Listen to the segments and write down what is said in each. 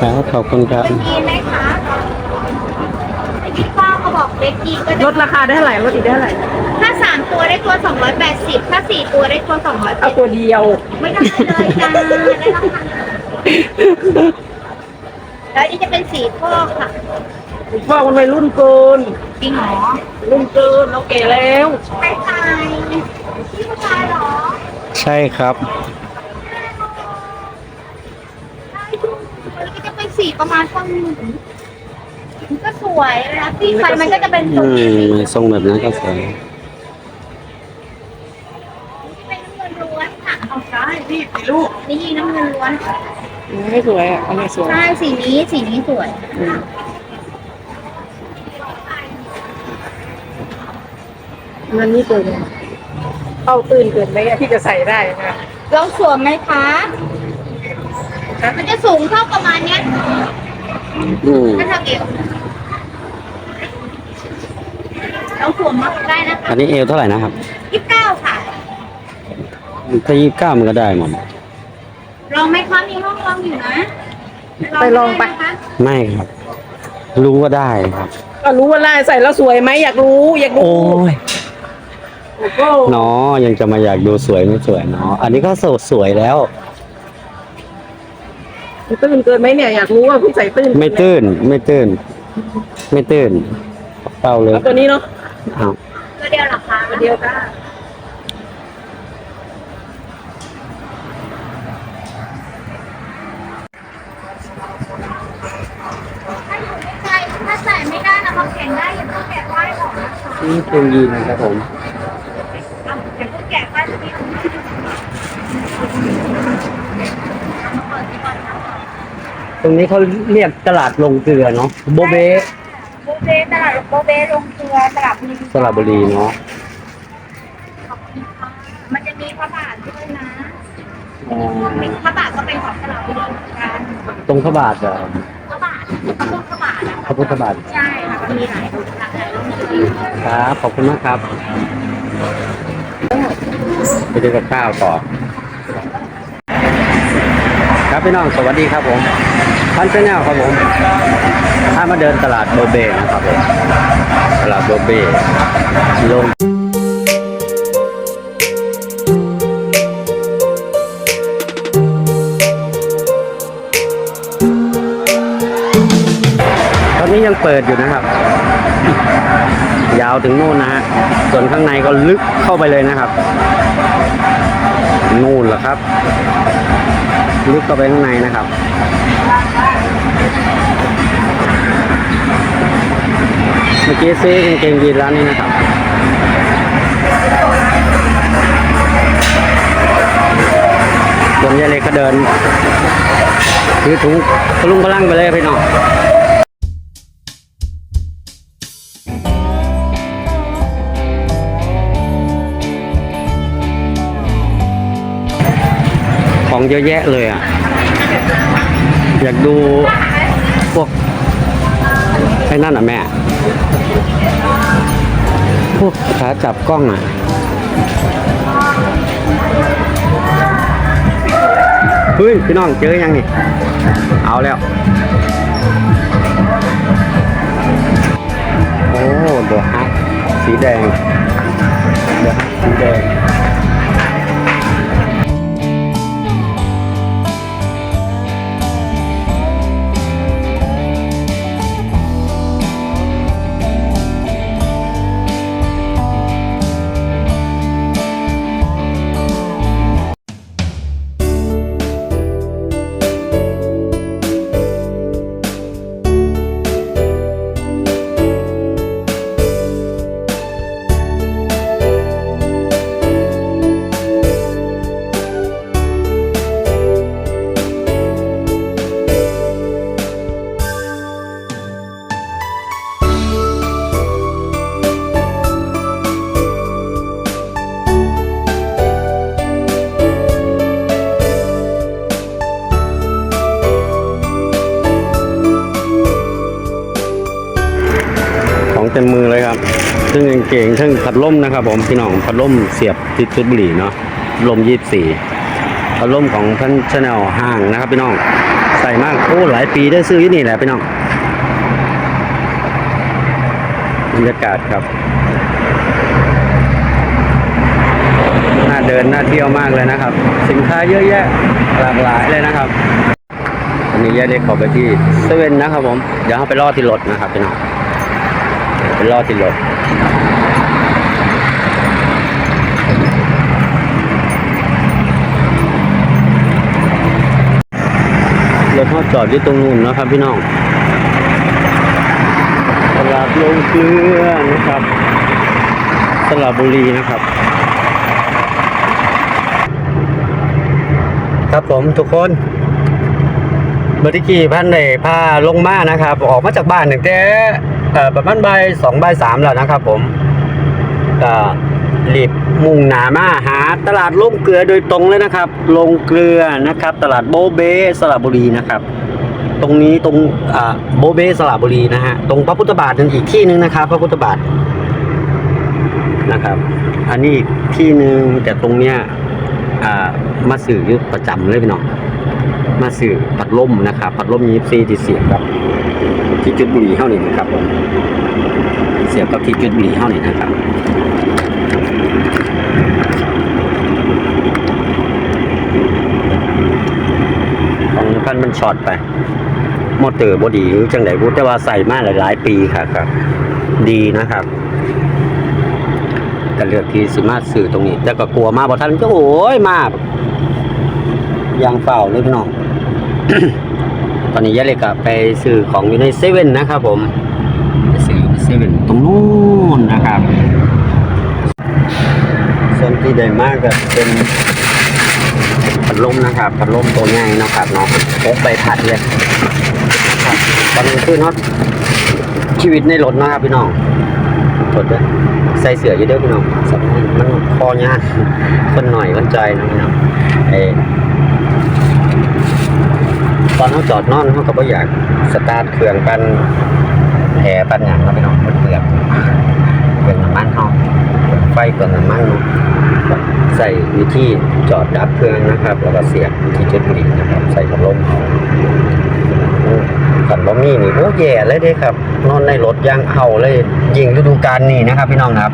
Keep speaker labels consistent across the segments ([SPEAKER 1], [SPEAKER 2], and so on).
[SPEAKER 1] ค
[SPEAKER 2] รับขอบคุณครับ
[SPEAKER 1] เป็นยีนไหมคะยี่สิบเก้ากระบอกเล็กยีนก็
[SPEAKER 3] ล
[SPEAKER 1] ได้
[SPEAKER 3] ดราคาได้เท่าไหร่ลดอีกได้เท่าไหร่
[SPEAKER 1] ถ้าสามตัวได้ตัวสองร้อยแปดสิบถ้าสี่ตัวได้ตัวสองร้อย
[SPEAKER 3] เอาตัวเดียว
[SPEAKER 1] ไม่ต้องเลยจ้าได้ราคาแล้วนี่จะเป็นสีพอกค่ะ
[SPEAKER 3] ว่ามันวัยรุ่นเกิน
[SPEAKER 1] จริงเหรอ
[SPEAKER 3] รุ่นเกินเราแก่แล้ว
[SPEAKER 1] ใครตายพี่ผู้ชายเหรอ
[SPEAKER 2] ใช่ครับ
[SPEAKER 1] สีประมาณต้นหนึ่งมันก็สวยนะสีไฟมันก็จะเป็น
[SPEAKER 2] อืมทรงแบบนั้นก็สวย
[SPEAKER 1] เป็นน้ำเงินล้วนค่ะ
[SPEAKER 3] เอาใช่พี่สิลูก
[SPEAKER 1] นี่น้ำเงินล้วน
[SPEAKER 3] ไม่สวยอะเอาไม่สวย
[SPEAKER 1] ใช่สีนี้สีนี้สวย
[SPEAKER 3] มันนี่เกินเข้าตื่นเกินไหมอะที่จะใส่ได้นะ
[SPEAKER 1] ลองสวมไหมคะ มันจะสูงเท่าประมาณเนี้ย
[SPEAKER 2] อืม
[SPEAKER 1] ถ้าเท่าเอวลองสวมมาได้นะคะ
[SPEAKER 2] อันนี้เอวเท่าไหร่นะครับ
[SPEAKER 1] ยี่สิบเก้าค่ะ
[SPEAKER 2] ถ้ายี่สิบเก้ามันก็ได้หมด
[SPEAKER 1] ลองไหมคะมีห้องลองอยู่นะ
[SPEAKER 3] ไปลองไป
[SPEAKER 1] ด้นะคะ
[SPEAKER 2] ไม่ครับ รู้ว่าได้ครับ
[SPEAKER 3] ก็รู้ว่าลายใส่แล้วสวยไหมอยากรู้อยาก
[SPEAKER 2] โอ้
[SPEAKER 3] รู้
[SPEAKER 2] ย
[SPEAKER 3] โอ้โห
[SPEAKER 2] เนาะยังจะมาอยากดูสวยไม่สวยเนาะอันนี้ก็สดสวยแล้ว
[SPEAKER 3] ตื้นเกินไหมเนี่ยอยากรู้ว่าพี่ใส่ตื้น
[SPEAKER 2] ไม่ตื้น ไม่ตื้น ไม่ตื้นเป้าเลย
[SPEAKER 3] เอาตัวนี้เนาะ
[SPEAKER 2] อ้าว
[SPEAKER 1] ตัวเดียวเหรอคะ
[SPEAKER 3] ตัวเดียวก็
[SPEAKER 1] ถ้าอยู่ไม่ไกลถ้าใส่ไม่ได้นะคะแข่งได้อย่าเพิ่งแกะป้ายหรอกนะคะ
[SPEAKER 2] นี่เป็นยีนนะครับผม
[SPEAKER 1] เอาอย่าเพิ่งแกะป้า ตรงนี้เขา
[SPEAKER 2] เรียกตลาดลงเกลือเนาะโบเบ
[SPEAKER 1] โบเบตลาดโบเบลงเกลือตลาดบุรี
[SPEAKER 2] สระบุรีเนาะ
[SPEAKER 1] ขอบคุณค่ะมันจะมีพระบาทด้วยนะ
[SPEAKER 2] อ๋อ
[SPEAKER 1] มีพระบาทก็เป็นของตลาดบุรีเหมือนกัน
[SPEAKER 2] ตรงพระบาทเหรอ
[SPEAKER 1] พระบาทพระพุทธบาทอะ
[SPEAKER 2] พระพุทธบาท
[SPEAKER 1] ใช่ค่ะมันมีหลายรูปหลากหลายรูปเลย
[SPEAKER 2] ครับขอบคุณมากครับ ไปดูกับข้าวต่อ ครับพี่น้องสวัสดีครับผมพันเซนลครับผมถ้ามาเดินตลาดโบเบนะครับผมตลาดโบเบลงตอนนี้ยังเปิดอยู่นะครับ ยาวถึงโน่นนะฮะส่วนข้างในก็ลึกเข้าไปเลยนะครับ นู่นแหละครับ ลึกเข้าไปข้างในนะครับ เมื่อกี้ซื้อกางเกงยีนร้านนี้นะครับส่วนยายเล็กก็เดินถือถุงพลุงพลังไปเลยพี่น้อง ของเยอะแยะเลยอะ อยากดูพวกไอ้นั่นอะแม่ พวกขาจับกล้องอะเฮ้ยพี่น้องเจอยังนี่ เอาแล้ว โอ้เดอะฮัสีแดงเดอะฮักสีแดง เต็มมือเลยครับซึ่งกางเกงซึ่งพัดลมนะครับ ผมพี่น้องพัดลมเสียบติดชุดบุหรี่เนาะลมยี่สี่อารมของท่านชาแนลห้างนะครับ พี่น้องใส่มากโอ้หลายปีได้ซื้อยู่นี่แหละพี่น้องบรรยากาศครับน่าเดินน่าเที่ยวมากเลยนะครับ สินค้าเยอะแยะหลากหลายเลยนะครับอันนี้แยกเล็กขอไปที่เซเว่นนะครับผมเดี๋ยวเราไปรอที่รถนะครับพี่น้อง ไปรอที่รถรถเขาจอดอยู่ตรงนู้นนะครับพี่น้องตลาดลงเกลือนะครับสระบุรีนะครับ ครับผมทุกคนเมื่อกี้พันได้พาลงมานะครับ ออกมาจากบ้านตั้งแต่เอ่อ ประมาณบ่ายสองใบสามแล้วนะครับผมก็รีบมุ่งหนามาหาตลาดลงเกลือโดยตรงเลยนะครับ ลงเกลือนะครับ ตลาดโบเบสระบุรีนะครับ ตรงนี้ตรงอ่าโบเบสระบุรีนะฮะตรงพระพุทธบาทนั่นอีกที่หนึ่งนะครับ พระพุทธบาทนะครับ อันนี้อีกที่หนึ่งแต่ตรงเนี้ยอ่ามาสื่อยุประจำเลยพี่น้องมาสื่อปัดลมนะครับ ปัดลมยีซีที่เสียบกับ ที่จุดบุหรี่เท่านี้นะครับผมเสียบกับที่จุดบุหรี่เท่านี้นะครับของพันมันช็อตไป มอเตอร์บอดีหรือจังไดบุแต่ว่าใส่มาหลาย ๆ ปีค่ะครับ ดีนะครับก็เลือกที่สิมาสื่อตรงนี้ แต่ก็กลัวมาบ่ทันก็โอ้ยมาอยางเฝ้าเลยพี่น้อง อนนี้ยายเล็กอะไปซื้อของอยู่ในเซเว่นนะครับผมไปซื้ออยู่ในเซเว่นตรงนู้นนะครับส่วนที่ได้มากก็เป็นพัดลมนะครับพัดลมตัวใหญ่นะครับเนาะพกไปผัดเลยนะครับตอนนี้คือเนาะชีวิตในรถนะครับพี่น้องถดด้วยใส่เสืออยู่เด้อพี่น้องสำคัญมันคอยากคนหน่อยคนใจนะพี่น้องไอ ตอนเขาจอดนอนเขาก็บ่อยากสตาร์ทเครื่องปันแผลปันอย่างนะพี่น้องมันเปลือกเปลือกน้ำมันเขาเปลือกไฟเปลือกน้ำมันเนใส่วิธีจอดดับเครื่องนะครับ แล้วก็เสียบที่จุดบุหรี่นะครับ ใส่พัดลมเขาขันบ่มีนี่โอ้แย่เลยเด้ครับ นอนในรถย่างเอาเลยยิงฤดูกาลนี้นะครับ พี่น้องครับ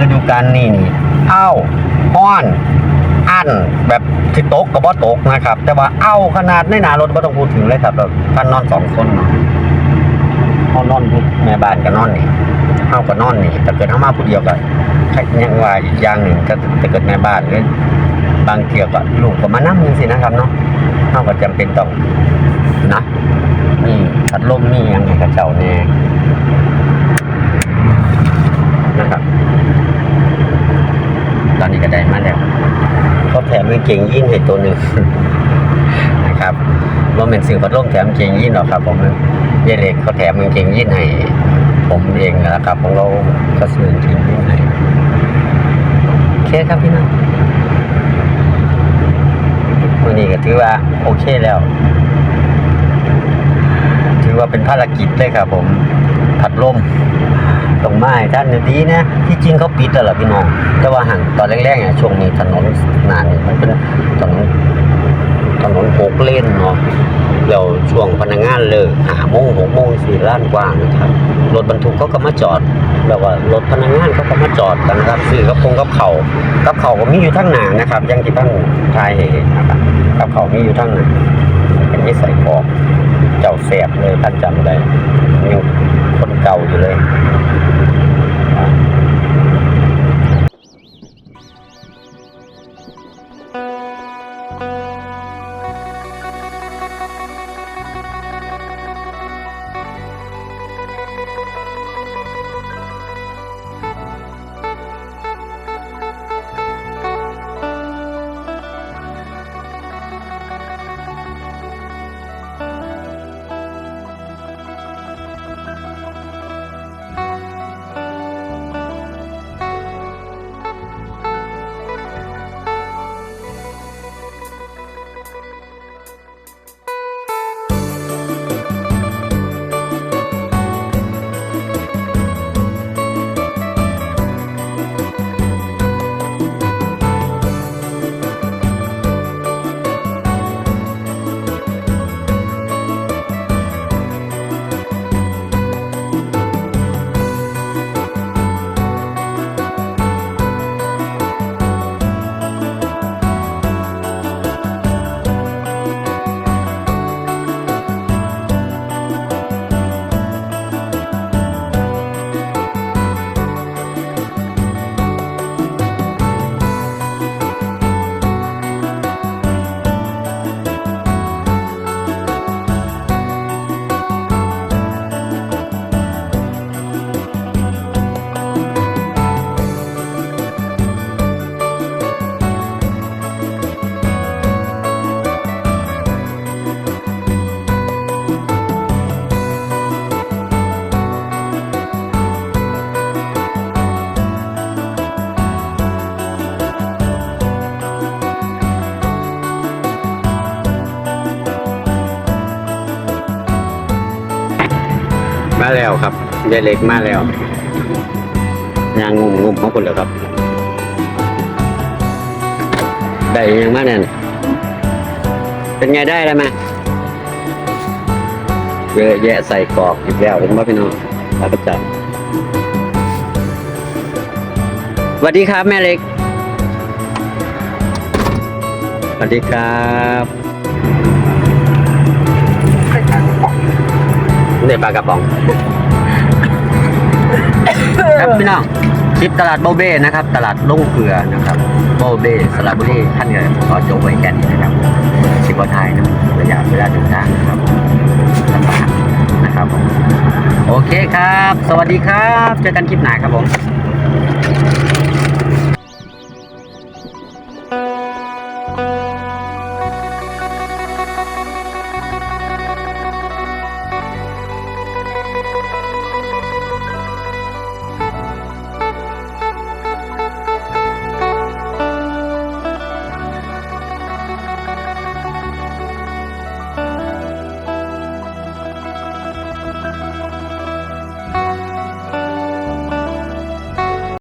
[SPEAKER 2] ฤดูกาลนี้นี่เอ้าห้อน อันแบบที่ตกกับว่าตกนะครับ แต่ว่าเอ้าขนาดในหนารถก็ต้องพูดถึงเลยครับแบบท่านนอนสองคนเนาะเขานอนแม่บ้านก็นอนนี่เฮาก็นอนนี่แต่เกิดเฮามาผู้เดียวก็ยังว่าอีกอย่างหนึ่งก็ถ้าเกิดแม่บ้านเลยบางเที่ยวก็ลูกก็มานั่งจังซี่นะครับเนาะเฮาก็จำเป็นต้องนะนี่พัดลมนี่ยังไงกระเจ้าแน่นะครับ ตอนนี้ก็ได้มาแล้ว มกางเกงยีนให้ตัวหนึ่งนะครับว่าเป็นซื้อพัดลมแถมเกงยีนหรอกครับ ผมเยเล็กเขาแถมกางเกงยีนให้ผมเองนะครับของเราก็ซื้อกางเกงยีนให้โอเคครับพี่น้องวันนี้ก็ถือว่าโอเคแล้ว ถือว่าเป็นภารกิจเลยครับผม ผัดลมตรงไม้ท่านนี่ยดีนะที่ จริงเขาปิดแล้วล่ะพี่น้อง แต่ว่าหันตอนแรกๆเนี่ยช่วงนี้ถนนนานนี่มันเป็นถนนถนนหกเลนเนาะแล้วช่วงพนักงานเลิกหาโมงหกโมงสี่ล้านกว้านะครับ รถบรรทุกเขาก็มาจอดแบบว่ารถพนักงานเขาก็มาจอดกันนะครับซื้อกับพงกับเขากับเขาก็มีอยู่ทั้งหนานะครับยังที่ท่านทายเห็นนะครับกับเขามีอยู่ทั้งหนาเป็นนิสัยของเจ้าแสบเลยท่านจำได้ยังคนเก่าอยู่เลย แล้วครับยายเล็กมาแล้วยางงุ่มงุ่มของคนเลยครับ ได้ยังมาเนี่ยเป็นไงได้แล้วไหมเยอะแยะใส่กรอกอีกแล้วเห็นไหมพี่น้องรับประจำสวัสดีครับแม่เล็กสวัสดีครับเนี่ยปลากระป๋อง ครับพี่น้องคลิปตลาดโบเบ้นะครับ ตลาดลงเกลือนะครับโบเบ้สระบุรีท่านเงินขอจบไว้แค่นี้นะครับชิบอไทยนะระยะเวลาเดินทางนะครับลำบากนะครับผมโอเคครับ สวัสดีครับ เจอกันคลิปหน้าครับผม